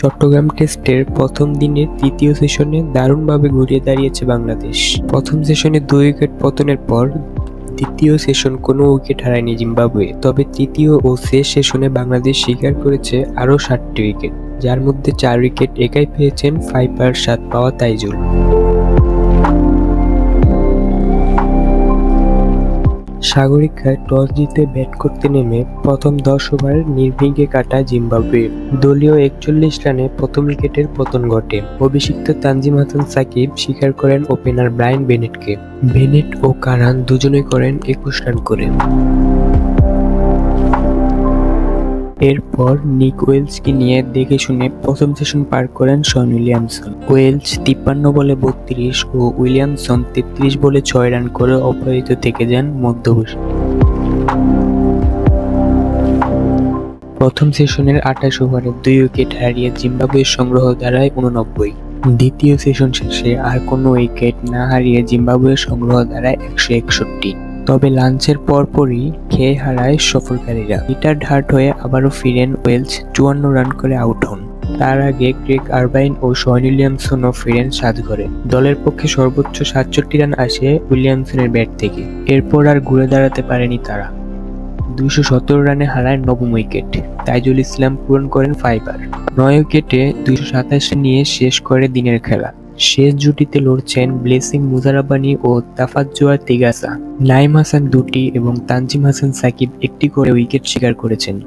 চট্টগ্রাম টেস্টের প্রথম দিনের তৃতীয় সেশনে দারুণভাবে ঘুরিয়ে দাঁড়িয়েছে বাংলাদেশ। প্রথম সেশনে দুই উইকেট পতনের পর দ্বিতীয় সেশন কোনো উইকেট হারায়নি জিম্বাবুয়ে। তবে তৃতীয় ও শেষ সেশনে বাংলাদেশ স্বীকার করেছে আরও সাতটি উইকেট, যার মধ্যে চার উইকেট একাই পেয়েছেন ফাইপার সাত পাওয়া তাইজুল। সাগরিকায় টস জিতে ব্যাট করতে নেমে প্রথম দশ ওভার নির্বিঘ্নে কাটা জিম্বাবুয়ে। দলীয় একচল্লিশ রানে প্রথম উইকেটের পতন ঘটে। অভিষিক্ত তানজিম হাসান সাকিব স্বীকার করেন ওপেনার ব্রায়ান বেনেটকে। বেনেট ও কারান দুজনে করেন একুশ রান করে। এরপর নিক ওয়েলসকে নিয়ে দেখে শুনে প্রথম সেশন পার করেন শন উইলিয়ামসন। ওয়েলস তিপ্পান্ন বলে বত্রিশ ও উইলিয়ামসন তেত্রিশ বলে ছয় রান করে অপরাজিত থেকে যান মধ্যবর্ষী প্রথম সেশনের আঠাশ ওভারে দুই উইকেট হারিয়ে জিম্বাবুয়ের সংগ্রহ দাঁড়ায় উননব্বই। দ্বিতীয় সেশন শেষে আর কোনো উইকেট না হারিয়ে জিম্বাবুয়ের সংগ্রহ দাঁড়ায় একশো একষট্টি। তবে লাঞ্চের পরপরই খেয়ে হারায় সফরকারীরা। রিটার্ড হার্ট হয়ে আবারও ফিরেন ওয়েলস, চুয়ান্ন রান করে আউট হন। তার আগে ক্রেগ আরবাইন ও শয়ন উইলিয়ামসনও ফিরেন সাত ঘরে। দলের পক্ষে সর্বোচ্চ সাতষট্টি রান আসে উইলিয়ামসনের ব্যাট থেকে। এরপর আর ঘুরে দাঁড়াতে পারেনি তারা। দুইশো সতেরো রানে হারায় নবম উইকেট। তাইজুল ইসলাম পূরণ করেন ফাইবার। নয় উইকেটে দুইশো সাতাশ নিয়ে শেষ করে দিনের খেলা। শেষ জুটিতে লড়ছেন ব্লেসিং মুজারাবানি ও তাফাজ্জোয়া তিগাসা। নাইম হাসান দুটি এবং তানজিম হাসান সাকিব একটি করে উইকেট শিকার করেছেন।